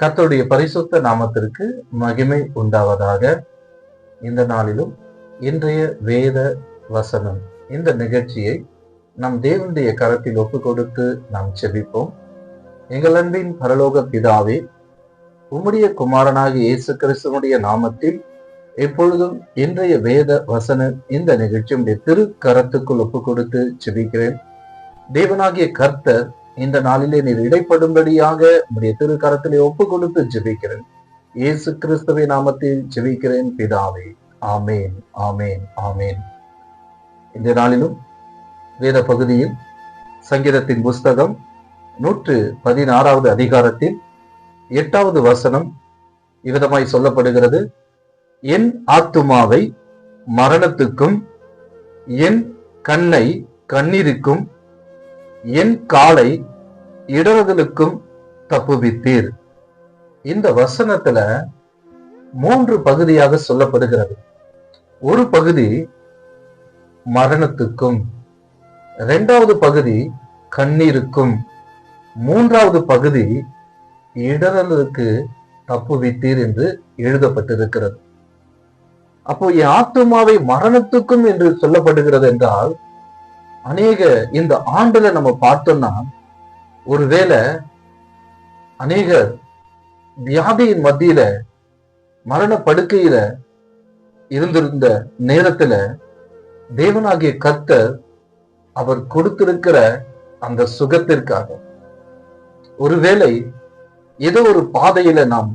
கர்த்தருடைய பரிசுத்த நாமத்திற்கு மகிமை உண்டாவதாக. இந்த நாளிலும் இன்றைய வேத வசனம் இந்த நிகழ்ச்சியை நம் தேவனுடைய கரத்தில் ஒப்பு கொடுத்து நாம் செபிப்போம். எங்கள் அன்பின் பரலோக பிதாவே உம்முடைய குமாரனாகிய இயேசு கிறிஸ்துவனுடைய நாமத்தில் எப்பொழுதும் இன்றைய வேத வசன இந்த நிகழ்ச்சியுடைய திரு கரத்துக்குள் ஒப்பு கொடுத்து செபிக்கிறேன். தேவனாகிய கர்த்தர் இந்த நாளிலே நீர் இடைப்படும்படியாக உடைய திருக்கரத்திலே ஒப்பு கொடுத்து ஜெபிக்கிறேன். இயேசு கிறிஸ்துவை நாமத்தில் ஜெபிக்கிறேன் பிதாவே. ஆமேன் ஆமேன் ஆமேன். இந்த நாளிலும் வேத பகுதியில் சங்கீதத்தின் புஸ்தகம் நூற்று பதினாறாவது அதிகாரத்தில் எட்டாவது வசனம் இவ்விதமாய் சொல்லப்படுகிறது. என் ஆத்துமாவை மரணத்துக்கும் என் கண்ணை கண்ணீருக்கும் என் காலை இடறுதலுக்கும் தப்புவித்தீர் இந்த வசனத்துல மூன்று பகுதியாக சொல்லப்படுகிறது. ஒரு பகுதி மரணத்துக்கும் இரண்டாவது பகுதி கண்ணீருக்கும் மூன்றாவது பகுதி இடறலுக்கு தப்புவித்தீர் என்று எழுதப்பட்டிருக்கிறது. அப்போ என் ஆத்மாவை மரணத்துக்கும் என்று சொல்லப்படுகிறது என்றால் அநேக இந்த ஆண்டுல நம்ம பார்த்தோம்னா ஒருவேளை அநேக வியாதியின் மத்தியில மரண படுக்கையில இருந்திருந்த நேரத்துல தேவனாகிய கர்த்தர் அவர் கொடுத்திருக்கிற அந்த சுகத்திற்காக. ஒருவேளை ஏதோ ஒரு பாதையில நாம்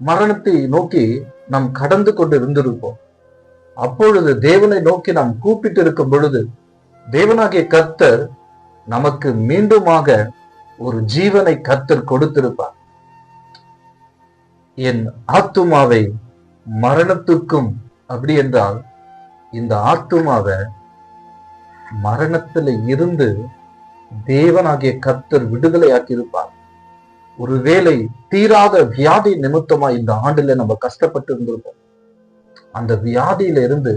மரணத்தை நோக்கி நாம் கடந்து கொண்டு இருந்திருப்போம். அப்பொழுது தேவனை நோக்கி நாம் கூப்பிட்டு இருக்கும் பொழுது தேவனாகிய கர்த்தர் நமக்கு மீண்டுமாக ஒரு ஜீவனை கர்த்தர் கொடுத்திருப்பார். என் ஆத்துமாவை மரணத்துக்கும் அப்படி என்றால் இந்த ஆத்துமாவை மரணத்துல இருந்து தேவனாகிய கர்த்தர் விடுதலையாக்கி இருப்பார் ஒருவேளை தீராத வியாதி நிமித்தமா இந்த ஆண்டுல நம்ம கஷ்டப்பட்டு இருந்திருப்போம். அந்த வியாதியில இருந்து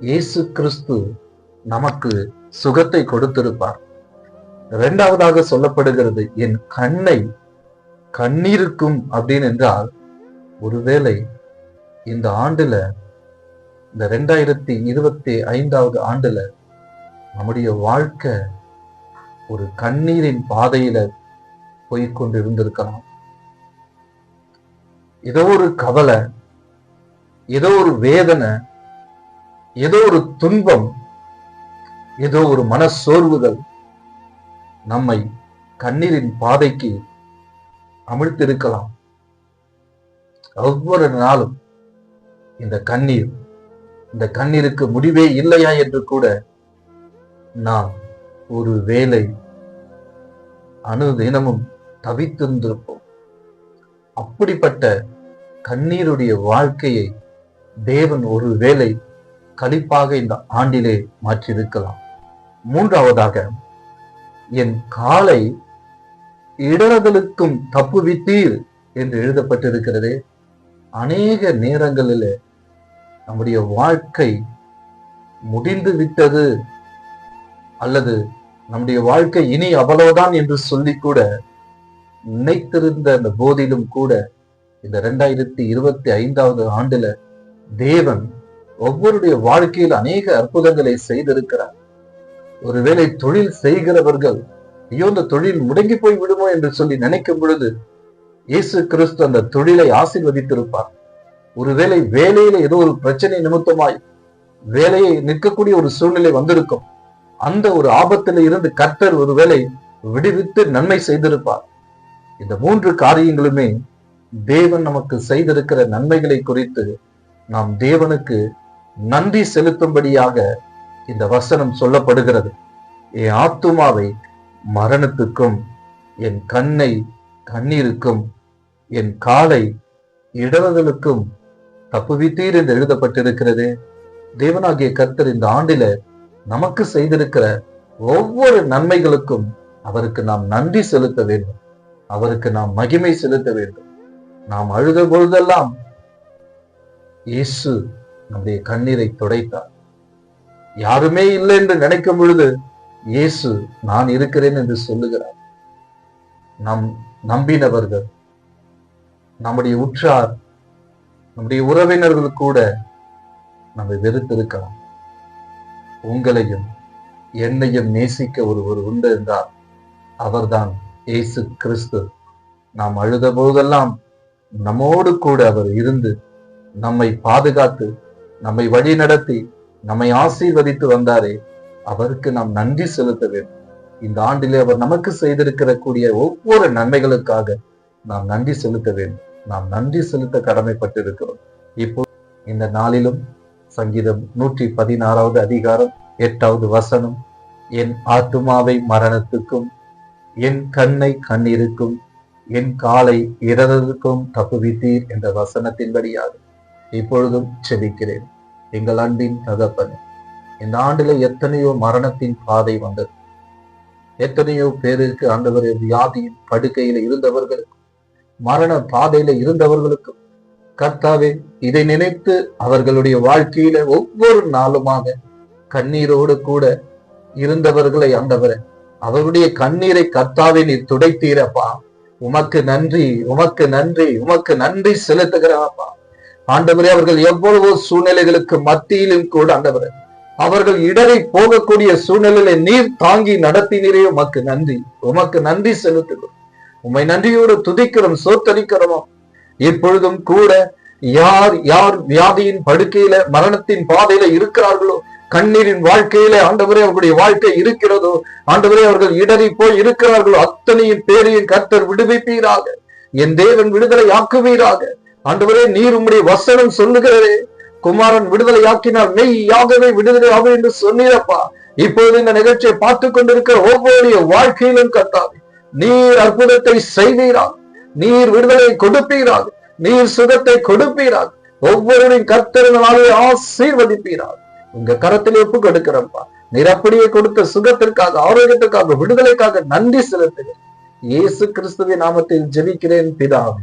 இயேசு கிறிஸ்து நமக்கு சுகத்தை கொடுத்திருப்பார். இரண்டாவதாக சொல்லப்படுகிறது என் கண்ணை கண்ணீருக்கும் அப்படின்னு என்றால் ஒருவேளை இந்த ஆண்டுல இந்த ரெண்டாயிரத்தி இருபத்தி ஐந்தாவது ஆண்டுல நம்முடைய வாழ்க்கை ஒரு கண்ணீரின் பாதையில போய்கொண்டு இருந்திருக்கலாம். ஏதோ ஒரு கவலை ஏதோ ஒரு வேதனை ஏதோ ஒரு துன்பம் ஏதோ ஒரு மன சோர்வுகள் நம்மை கண்ணீரின் பாதைக்கு அமிழ்த்திருக்கலாம். ஒவ்வொரு நாளும் இந்த கண்ணீர் இந்த கண்ணீருக்கு முடிவே இல்லையா என்று கூட நாம் ஒரு வேலை அணுதினமும் தவித்திருந்திருப்போம். அப்படிப்பட்ட கண்ணீருடைய வாழ்க்கையை தேவன் ஒரு வேலை கழிப்பாக இந்த ஆண்டிலே மாற்றியிருக்கலாம். மூன்றாவதாக என் காலை இடறுதலுக்கும் தப்புவித்தீர் என்று எழுதப்பட்டிருக்கிறது. அநேக நேரங்களில் நம்முடைய வாழ்க்கை முடிந்து விட்டது அல்லது நம்முடைய வாழ்க்கை இனி அவ்வளவுதான் என்று சொல்லி கூட நினைத்திருந்த அந்த போதிலும் கூட இந்த ரெண்டாயிரத்தி இருபத்தி ஐந்தாவது ஆண்டுல தேவன் ஒவ்வொருடைய வாழ்க்கையில் அநேக அற்புதங்களை செய்திருக்கிறார். ஒருவேளை தொழில் செய்கிறவர்கள் ஐயோ இந்த தொழில் முடங்கி போய் விடுமோ என்று சொல்லி நினைக்கும் பொழுது இயேசு கிறிஸ்து அந்த தொழிலை ஆசீர்வதித்திருப்பார். ஒருவேளை வேலையில ஏதோ ஒரு பிரச்சனை நிமித்தமாய் வேலையை நிற்கக்கூடிய ஒரு சூழ்நிலை வந்திருக்கும். அந்த ஒரு ஆபத்தில இருந்து கர்த்தர் ஒருவேளை விடுவித்து நன்மை செய்திருப்பார். இந்த மூன்று காரியங்களுமே தேவன் நமக்கு செய்திருக்கிற நன்மைகளை குறித்து நாம் தேவனுக்கு நன்றி செலுத்தும்படியாக இந்த வசனம் சொல்லப்படுகிறது. என் ஆத்துமாவை மரணத்துக்கும் என் கண்ணை கண்ணீருக்கும் என் காலை இடறுதலுக்கும் தப்புவித்தீர் என்று எழுதப்பட்டிருக்கிறது. தேவனாகிய கர்த்தர் இந்த ஆண்டில நமக்கு செய்திருக்கிற ஒவ்வொரு நன்மைகளுக்கும் அவருக்கு நாம் நன்றி செலுத்த வேண்டும். அவருக்கு நாம் மகிமை செலுத்த வேண்டும். நாம் அழுத பொழுதெல்லாம் இயேசு நம்முடைய கண்ணீரை துடைத்தார். யாருமே இல்லை என்று நினைக்கும் பொழுது இயேசு நான் இருக்கிறேன் என்று சொல்லுகிறார். நம் நம்பினவர்கள் நம்முடைய உற்றார் நம்முடைய உறவினர்கள் கூட நம்மை வெறுத்திருக்கலாம். உங்களையும் என்னையும் நேசிக்க ஒருவர் உண்டு என்றால் அவர்தான் இயேசு கிறிஸ்து. நாம் அழுத போதெல்லாம் நம்மோடு கூட அவர் இருந்து நம்மை பாதுகாத்து நம்மை வழி நடத்தி நம்மை ஆசீர்வதித்து வந்தாரே அவருக்கு நாம் நன்றி செலுத்த வேண்டும். இந்த ஆண்டிலே அவர் நமக்கு செய்திருக்கிற கூடிய ஒவ்வொரு நன்மைகளுக்காக நாம் நன்றி செலுத்த வேண்டும். நாம் நன்றி செலுத்த கடமைப்பட்டிருக்கிறோம். இப்போ இந்த நாளிலும் சங்கீதம் நூற்றி பதினாறாவது அதிகாரம் எட்டாவது வசனம் என் ஆத்துமாவை மரணத்துக்கும் என் கண்ணை கண்ணீருக்கும் என் காலை இரதற்கும் தப்புவித்தீர் என்ற வசனத்தின்படியாக இப்பொழுதும் செபிக்கிறேன். எங்கள் அன்பின் தகப்பனே இந்த ஆண்டுல எத்தனையோ மரணத்தின் பாதை வந்தது. எத்தனையோ பேருக்கு ஆண்டவர் வியாதியின் படுக்கையில இருந்தவர்களுக்கும் மரண பாதையில இருந்தவர்களுக்கும் கர்த்தாவே இதை நினைத்து அவர்களுடைய வாழ்க்கையில ஒவ்வொரு நாளுமாக கண்ணீரோடு கூட இருந்தவர்களை ஆண்டவரே அவருடைய கண்ணீரை கர்த்தாவே நீர் துடைத்தீரப்பா. உமக்கு நன்றி உமக்கு நன்றி உமக்கு நன்றி செலுத்துகிறாப்பா ஆண்டவரே அவர்கள் எவ்வளவோ சூழ்நிலைகளுக்கு மத்தியிலும் கூட ஆண்டவரே அவர்கள் இடரை போகக்கூடிய சூழ்நிலையில நீர் தாங்கி நடத்தினரே உமக்கு நன்றி. உமக்கு நன்றி செலுத்துகிறோம். உம்மை நன்றியோடு துதிக்கிறோம் சோத்தரிக்கிறோமோ? இப்பொழுதும் கூட யார் யார் வியாதியின் படுக்கையில மரணத்தின் பாதையில இருக்கிறார்களோ? கண்ணீரின் வாழ்க்கையில ஆண்டவரே அவருடைய வாழ்க்கை இருக்கிறதோ? ஆண்டவரே அவர்கள் இடறி போய் இருக்கிறார்களோ? அத்தனையும் பேரையும் கர்த்தர் விடுவிப்பீராக. என் தேவன் விடுதலை ஆக்குவீராக ஆண்டவரே நீர் உம்முடைய வசனம் சொல்லுகிறதே. குமாரன் விடுதலை ஆக்கினால் மெய்யாகவே விடுதலை ஆகும் என்று சொன்னீரப்பா. இப்போது இந்த நிகழ்ச்சியை பார்த்து கொண்டிருக்கிற ஒவ்வொரு வாழ்க்கையிலும் கர்த்தாவே நீர் அற்புதத்தை செய்வீராக. நீர் விடுதலை கொடுப்பீராக. நீர் சுகத்தை கொடுப்பீராக. ஒவ்வொருவரின் கர்த்தர்களாலே ஆசீர்வதிப்பீராக. உங்க கரத்தில் ஒப்பு கொடுக்கிறப்பா. நீர் அப்படியே கொடுத்த சுகத்திற்காக ஆரோக்கியத்திற்காக விடுதலைக்காக நன்றி செலுத்துகிறேன். இயேசு கிறிஸ்துவின் நாமத்தில் ஜெபிக்கிறேன் பிதாவே.